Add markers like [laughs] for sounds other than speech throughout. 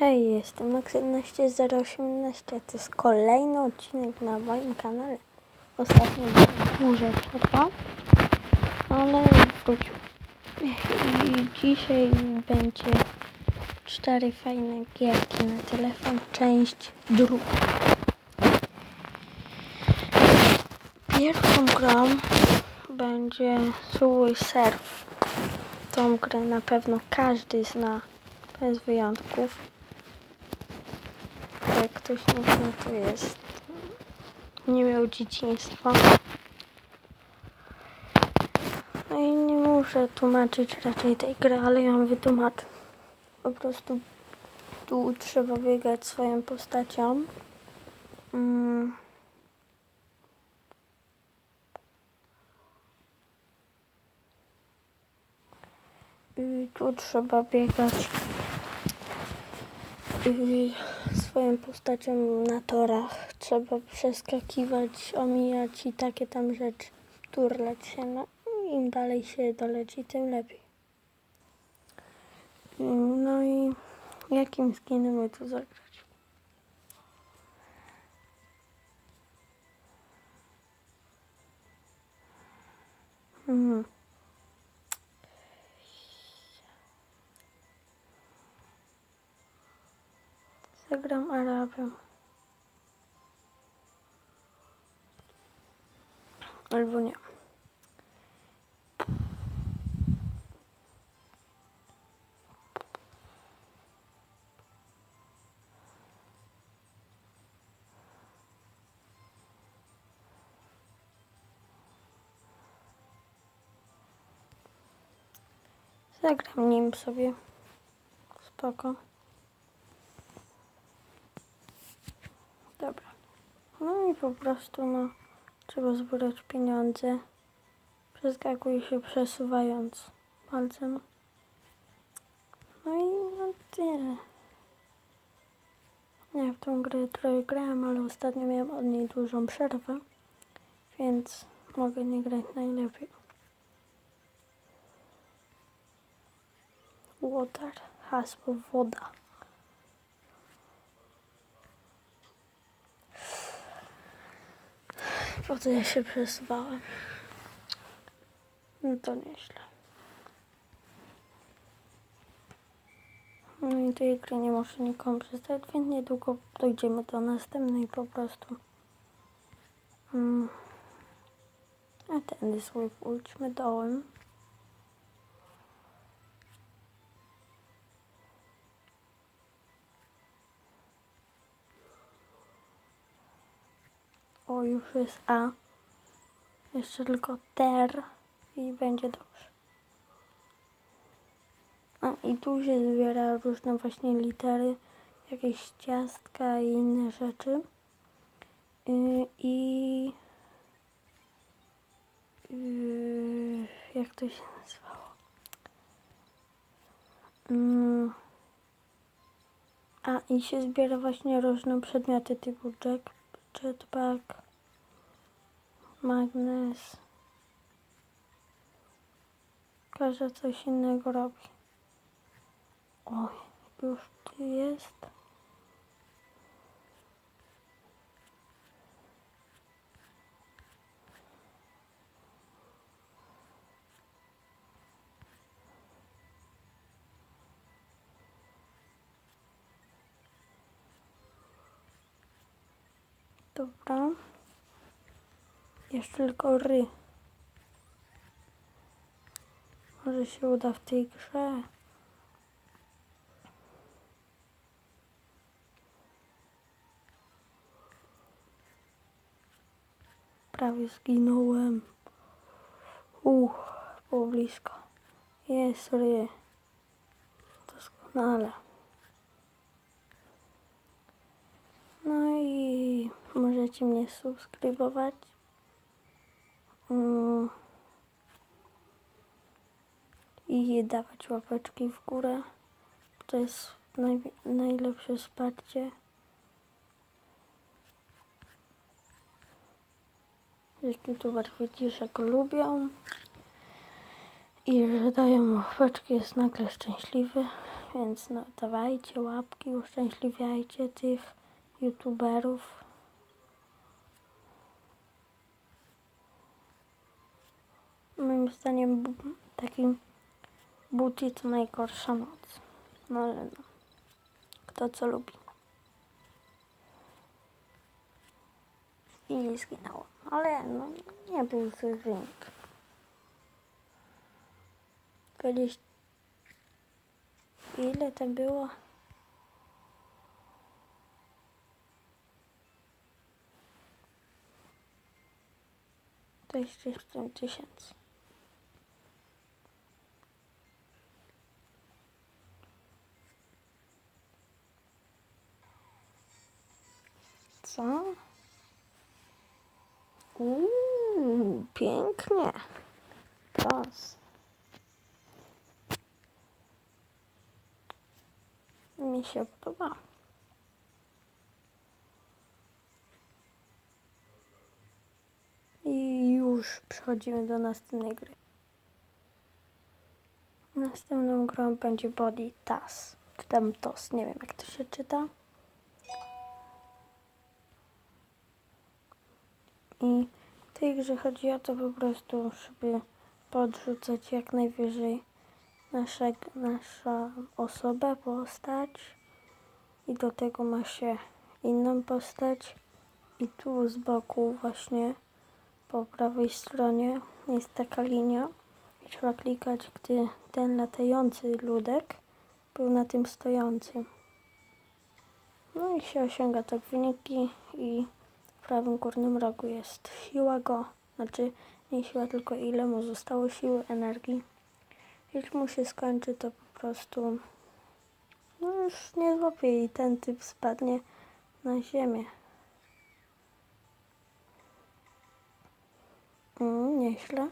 Hej, jestem Max1118, to jest kolejny odcinek na moim kanale. Ostatnio może trwa, ale wrócił. I dzisiaj będzie cztery fajne gierki na telefon, część druga. Pierwszą grą będzie Subway Surf. Tą grę na pewno każdy zna, bez wyjątków. Jak ktoś zna, to jest. Nie miał dzieciństwa. No i nie muszę tłumaczyć raczej tej gry, ale ją wytłumaczę. Po prostu tu trzeba biegać swoją postacią. Mm. I tu trzeba biegać y, swoją postacią na torach. Trzeba przeskakiwać, omijać i takie tam rzeczy. Turlać się. No, im dalej się doleci, tym lepiej. No i jakim skinem my tu zagrać? Mhm. Zagram Arabem. Albo nie. Zagram nim sobie. Spoko. Dobra. No i po prostu no, trzeba zbierać pieniądze. Przeskakuje się przesuwając palcem. No i no tyle. Ja w tą grę trochę grałem, ale ostatnio miałem od niej dużą przerwę, więc mogę nie grać najlepiej. Water, hasło woda. Potem ja się przesuwałem. No to nieźle. No i tej gry nie muszę nikomu przestać, więc niedługo dojdziemy do następnej po prostu. Mm. A tędy sobie pójdźmy dołem. O, już jest A. Jeszcze tylko ter i będzie dobrze. A i tu się zbiera różne właśnie litery, jakieś ciastka i inne rzeczy. Yy, I yy, jak to się nazywało? Mm. A i się zbiera właśnie różne przedmioty typu jack, jetpack, magnes. Każdy coś innego robi. Oj, już tu jest. Dobra. Jeszcze tylko ry. Może się uda w tej grze. Prawie zginąłem. Uch, było blisko. Jest ry. Doskonale. No i możecie mnie subskrybować. I dawać łapeczki w górę. To jest naj, najlepsze wsparcie. YouTuber widzisz, jak lubią i że dają łapeczki, jest nagle szczęśliwy. Więc no, dawajcie łapki, uszczęśliwiajcie tych youtuberów. Moim zdaniem taki booty to najgorsza moc. No ale no. Kto co lubi. I nie zginęło. Ale no nie był zły wynik. 20... Ile to było? Dwadzieścia siedem tysięcy. Co? Uuu, pięknie. Proszę. Mi się podoba. I już przechodzimy do następnej gry. Następną grą będzie Body Tas. Czy tam TOS, nie wiem jak to się czyta. I w tej grze chodzi o to po prostu, żeby podrzucać jak najwyżej nasza, nasza osoba, postać. I do tego ma się inną postać. I tu z boku właśnie po prawej stronie jest taka linia. I trzeba klikać, gdy ten latający ludek był na tym stojącym. No i się osiąga tak wyniki i prawym górnym rogu jest siła go, znaczy nie siła, tylko ile mu zostało siły, energii. Jak mu się skończy, to po prostu no już nie złapie i ten typ spadnie na ziemię. Mm, nieźle.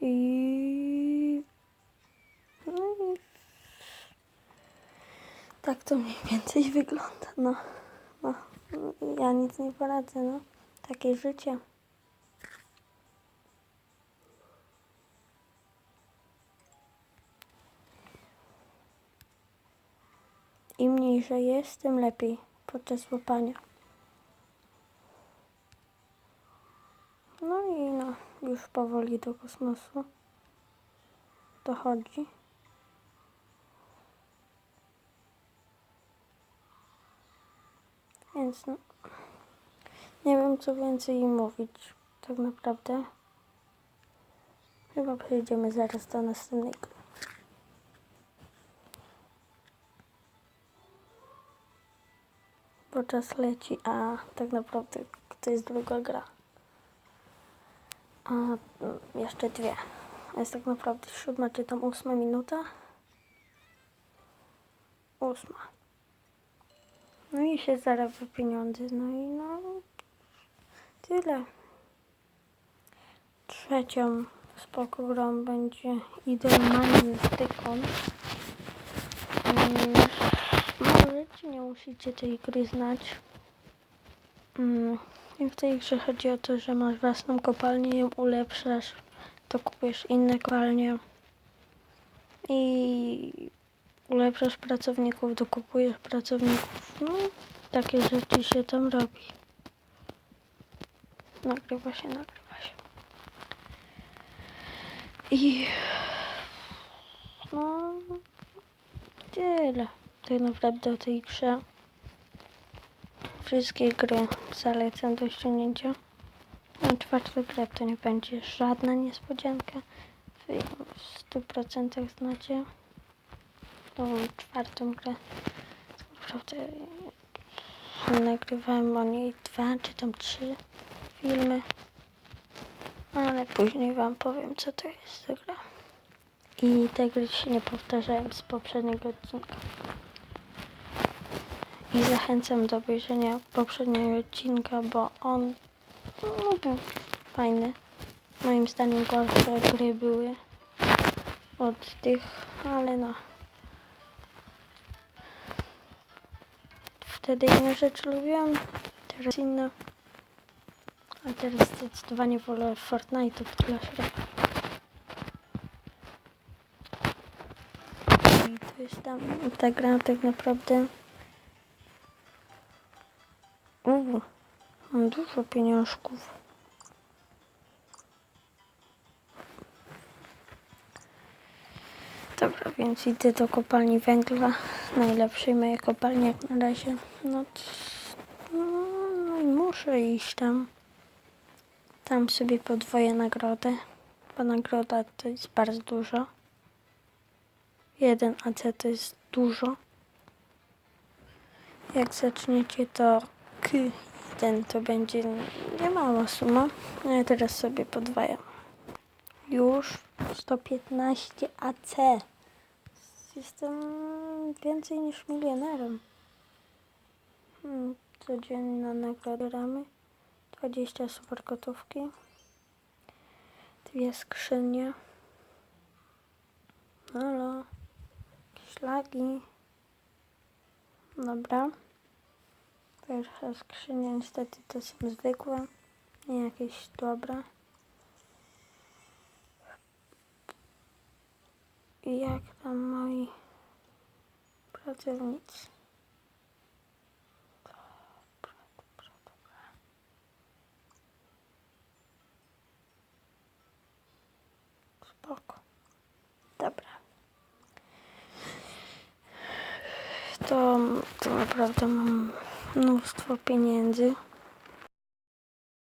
I... No i... Tak to mniej więcej [laughs] wygląda, no. no. Ja nic nie poradzę, no. Takie życie. Im mniejsze jest, tym lepiej podczas łapania. No i no, już powoli do kosmosu dochodzi. Więc no, nie wiem co więcej mówić tak naprawdę. Chyba przejdziemy zaraz do następnej gry. Bo czas leci, a tak naprawdę to jest druga gra. A mm, jeszcze dwie. Jest tak naprawdę siódma czy tam ósma minuta. Ósma. No i się zarabia pieniądze. No i no tyle. Trzecią spoko grą będzie Idealnie Stykon. Mm, Możecie, nie musicie tej gry znać. Mm, I w tej grze chodzi o to, że masz własną kopalnię, ją ulepszasz, to kupujesz inne kopalnie i ulepszasz pracowników, dokupujesz pracowników. No, takie rzeczy się tam robi. Nagrywa się, nagrywa się. I no tyle. Tak naprawdę o tej grze. Wszystkie gry zalecam do ściągnięcia. Na czwartą grę to nie będzie żadna niespodzianka. W 100% znacie. Tą czwartą grę. Naprawdę nagrywałem o niej dwa czy tam trzy filmy. Ale później wam powiem co to jest za gra. I te gry się nie powtarzają z poprzedniego odcinka. I zachęcam do obejrzenia poprzedniego odcinka, bo on no, był fajny. Moim zdaniem gorsze gry były od tych, ale no. Wtedy inne rzeczy lubiłam, teraz inne. A teraz zdecydowanie wolę Fortnite od Clash. I to jest tam ta gra tak naprawdę. Uuu, mam dużo pieniążków. Dobra, więc idę do kopalni węgla. Najlepszej mojej kopalni jak na razie. No, no, no i muszę iść tam. Tam sobie podwoję nagrodę. Bo nagroda to jest bardzo dużo. Jeden AC to jest dużo. Jak zaczniecie to K1 to będzie nie mała suma. No ja teraz sobie podwajam. Już 115 AC. Jestem więcej niż milionerem. Hmm, codzienna nagroda ramy. 20 super gotówki. Dwie skrzynie. Halo. Jakieś lagi. Dobra. Pierwsza skrzynia niestety to są zwykłe. Nie jakieś dobre. Jak tam moi pracownicy? Spoko. To, to naprawdę mam mnóstwo pieniędzy.